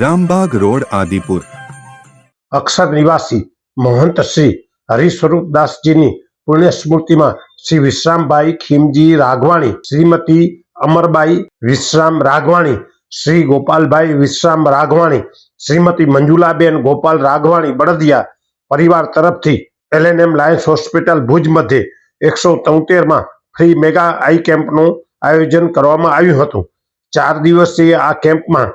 Rambagh road, Adipur. અક્ષર નિવાસી મહંત શ્રી હરિસ્વરૂપદાસજીની પુણ્ય સ્મૃતિમાં શ્રી વિશ્રામભાઈ ખીમજી રાઘવાણી, શ્રીમતી અમરબાઈ વિશ્રામ રાઘવાણી, શ્રી ગોપાલભાઈ વિશ્રામ રાઘવાણી, શ્રીમતી મંજુલાબેન ગોપાલ રાઘવાણી બળદિયા પરિવાર તરફથી એલએનએમ લાયન્સ હોસ્પિટલ ભુજ મધ્યે એકસો તોતેરમાં ફ્રી મેગા આઈ કેમ્પનું આયોજન કરવામાં આવ્યું હતું. ચાર દિવસીય આ કેમ્પમાં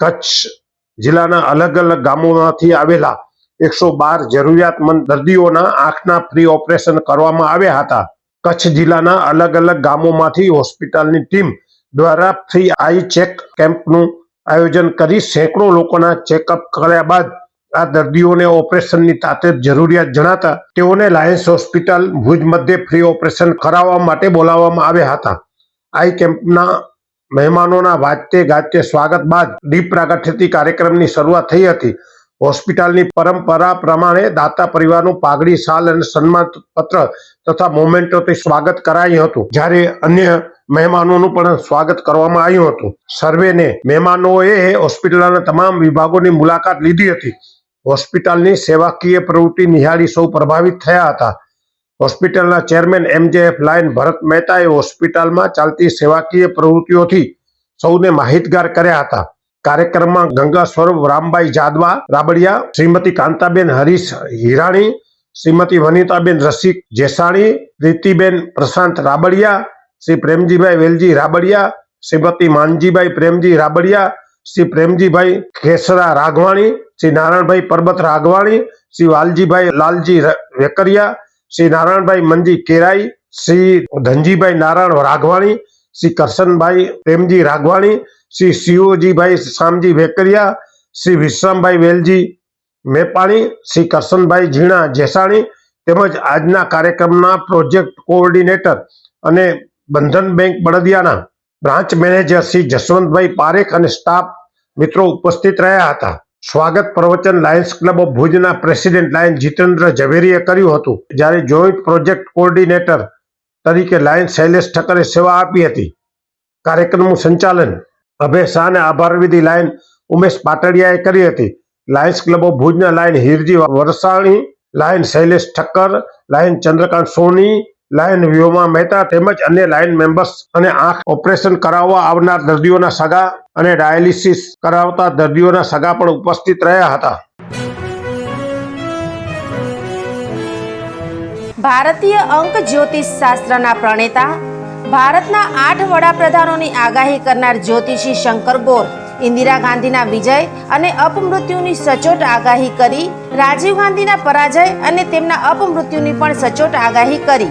કચ્છ જિલ્લાના અલગ અલગ ગામોમાંથી આવેલા એકસો બાર જરૂરિયાતમંદ દર્દીઓના આંખના ફ્રી ઓપરેશન કરવામાં આવ્યા હતા. કચ્છ જિલ્લાના અલગ અલગ ગામોમાંથી હોસ્પિટલની ટીમ દ્વારા ફ્રી આઈ ચેક કેમ્પનું આયોજન કરી સેંકડો લોકોના ચેકઅપ કર્યા બાદ આ દર્દીઓને ઓપરેશનની તાતે જરૂરિયાત જણાતા તેઓને લાયન્સ હોસ્પિટલ, ભુજ મધ્યે ફ્રી ઓપરેશન કરાવવા માટે બોલાવવામાં આવ્યા હતા. આઈ કેમ્પના મહેમાનોના વાજતે ગાજતે સ્વાગત બાદ દીપ પ્રાગટ્યથી કાર્યક્રમની શરૂઆત થઈ હતી. હોસ્પિટલની પરંપરા પ્રમાણે દાતા પરિવારનું પાઘડી, શાલ અને સન્માન પત્ર તથા મોમેન્ટોથી સ્વાગત કરાયું હતું. જ્યારે અન્ય મહેમાનોનું પણ સ્વાગત કરવામાં આવ્યું હતું. સર્વેને મહેમાનોએ હોસ્પિટલના તમામ વિભાગોની મુલાકાત લીધી હતી. હોસ્પિટલની સેવાકીય પ્રવૃત્તિ નિહાળી સૌ પ્રભાવિત થયા હતા. હોસ્પિટલના ચેરમેન એમજેએફ લાયન ભરત મહેતાએ હોસ્પિટલમાં ચાલતી સેવાકીય પ્રવૃત્તિઓથી સૌને માહિતગાર કર્યા હતા. કાર્યક્રમમાં ગંગા સ્વરૂપ, રામબાઈ જાદવા રાબડિયા, શ્રીમતી કાંતાબેન હરીશ હિરાણી, શ્રીમતી વનિતાબેન રસિક જેસાણી પ્રીતિબેન પ્રશાંત રાબડિયા, શ્રી પ્રેમજીભાઈ વેલજી રાબડિયા, શ્રીમતી માનજીભાઈ પ્રેમજી રાબડિયા, શ્રી પ્રેમજીભાઈ કેસરા રાઘવાણી, શ્રી નારાયણભાઈ પરબત રાઘવાણી, શ્રી વાલજીભાઈ લાલજી વેકરિયા શ્રી નારાયણભાઈ મંજી કેરાઈ, શ્રી ધનજીભાઈ નારાયણ રાઘવાણી, શ્રી કરશનભાઈ પ્રેમજી રાઘવાણી, શ્રી શિવજીભાઈ શામજી વેકરિયા, શ્રી વિશ્રામભાઈ વેલજી મેપાણી, શ્રી કરશનભાઈ ઝીણા જેસાણી તેમજ આજના કાર્યક્રમના પ્રોજેક્ટ કોઓર્ડિનેટર અને બંધન બેંક બળદિયાના બ્રાન્ચ મેનેજર શ્રી જસવંતભાઈ પારેખ અને સ્ટાફ મિત્રો ઉપસ્થિત રહ્યા હતા. સ્વાગત પ્રવચન લાયન્સ ક્લબ ઓફ ભુજના પ્રેસિડેન્ટ લાયન જીતેન્દ્ર ઝવેરીએ કર્યું હતું, જ્યારે જોઈન્ટ પ્રોજેક્ટ કોઓર્ડિનેટર તરીકે લાયન શૈલેષ ઠક્કરે સેવા આપી હતી. કાર્યક્રમનું સંચાલન અભય શાહ અને આભારવિધિ લાયન ઉમેશ પાટડિયાએ કરી હતી. લાયન્સ ક્લબ ઓફ ભુજના Lion Hirji Varsani Lion Shailesh Thakkar Lion Chandrakant Soni Lion વ્યૂમાં મહેતા તેમજ અન્ય લાયન મેમ્બર્સ અને આંખ ઓપરેશન કરાવવા આવનાર દર્દીઓના સગા અને ડાયાલિસિસ કરાવતા દર્દીઓના સગા પણ ઉપસ્થિત રહ્યા હતા. ભારતીય અંક જ્યોતિષ શાસ્ત્રના પ્રણેતા, ભારતના આઠ વડાપ્રધાનોની આગાહી કરનાર જ્યોતિષી શંકર ગોર, ઇન્દિરા ગાંધીના વિજય અને અપમૃત્યુની સચોટ આગાહી કરી, રાજીવ ગાંધીના પરાજય અને તેમના અપમૃત્યુની પણ સચોટ આગાહી કરી.